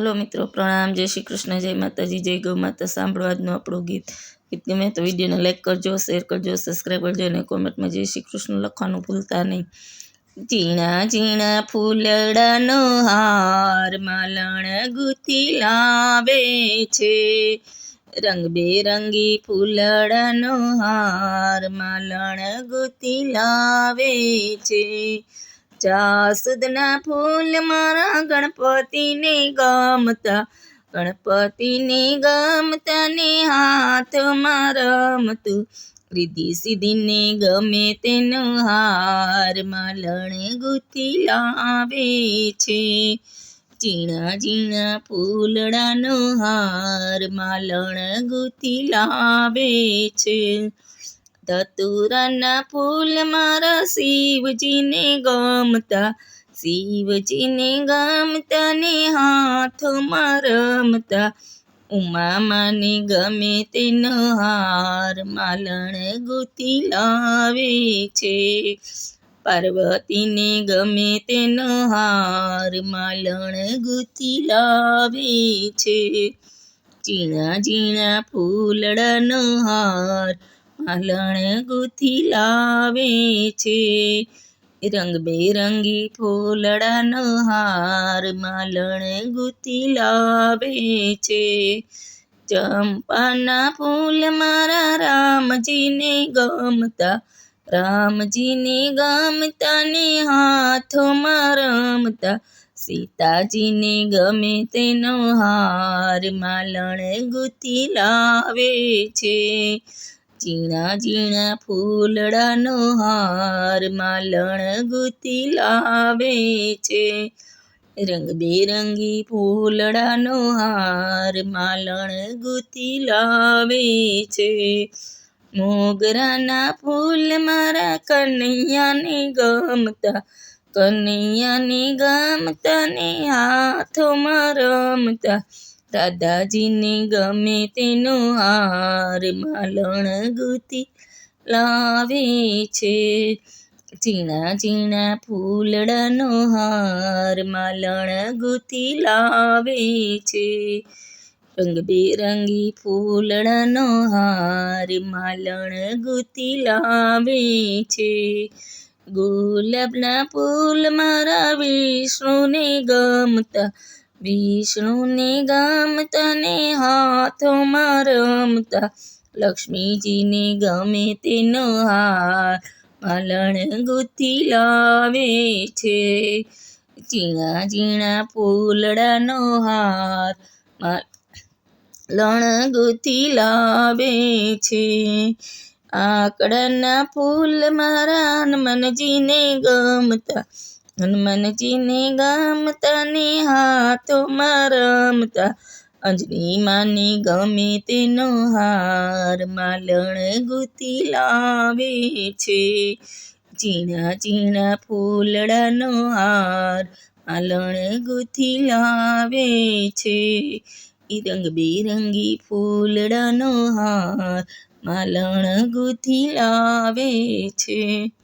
Hello મિત્રો, પ્રણામ, જય શ્રી કૃષ્ણ, જય માતાજી, જય ગૌ માતા. સાંભળો આજનું આપણું ગીત. ગીત ગમે તો વિડીયોને લાઈક કરજો શેર કરજો સબસ્ક્રાઈબ કરજો અને કોમેન્ટમાં જય શ્રી કૃષ્ણ લખવાનું ભૂલતા નહીં. ઝીણા ઝીણા ફૂલડાનો હાર માલણ ગુથી લાવે છે. રંગબેરંગી ફૂલડાનો હાર માલણ ગુથી લાવે છે. જાસૂદના ફૂલ મારા ગણપતિને ગમતા ગણપતિને ગમતા ને હાથમાં રમતું રીધિ સિદ્ધિને ગમે તેનો હાર માલણ ગુથી લાવે છે. ઝીણા ઝીણા ફૂલડાનો હાર માલણ ગુથી લાવે છે. ધતુરાના ફૂલ મારા શિવજીને ગમતા. શિવજીને ગમતા ને હાથમાં રમતા ઉમામાને ગમે તેનો હાર માલણ ગુથી લાવે છે. પાર્વતીને ગમે તેનો હાર માલણ ગુથી લાવે છે. ઝીણા ઝીણા ફૂલડાનો હાર માલણ ગુથી લાવે છે. રંગબેરંગી ફૂલડાનો હાર માલણ ગુથી લાવે છે. ચંપાના ફૂલ મારા રામજીને ગમતા રામજીને ગમતા ને હાથોમાં રમતા. સીતાજીને ગમે તેનો હાર માલણ ગુથી લાવે છે. ઝીણા ઝીણા ફૂલડાનો હાર માલણ ગુતી લાવે છે. રંગબેરંગી ફૂલડાનો હાર માલણ ગુતી લાવે છે. મોગરાના ફૂલ મારા કનૈયાને ગમતા કનૈયાને ગમતા ને હાથોમાં રમતા દાદાજીને ગમે તેનો હાર માલણ ગુતી લાવે છે. ઝીણા ઝીણા ફૂલડાનો હાર માલણ ગુતી લાવે છે. રંગબેરંગી ફૂલડાનો હાર માલણ ગુતી લાવે છે. ગુલાબના ફૂલ મારા વિષ્ણુને ગમતા વિષ્ણુને ગમતા ને હાથોમાં રમતા લક્ષ્મીજીને ગમે તેનો હાર માલણ ગુથી લાવે છે. ઝીણા ઝીણા ફૂલડાનો હાર લણ ગુથી લાવે છે. આકડાના ફૂલ મારા હનુમાનજીને ગમતા હનુમાનજીને ગમતા ને હાથોમાં રમતા અંજની માને ગમે તેનો હાર માલણ ગુતી લાવે છે. ઝીણા ઝીણા ફૂલડાનો હાર માલણ ગુથી લાવે છે. રંગબેરંગી ફૂલડાનો હાર માલણ ગુથી લાવે છે.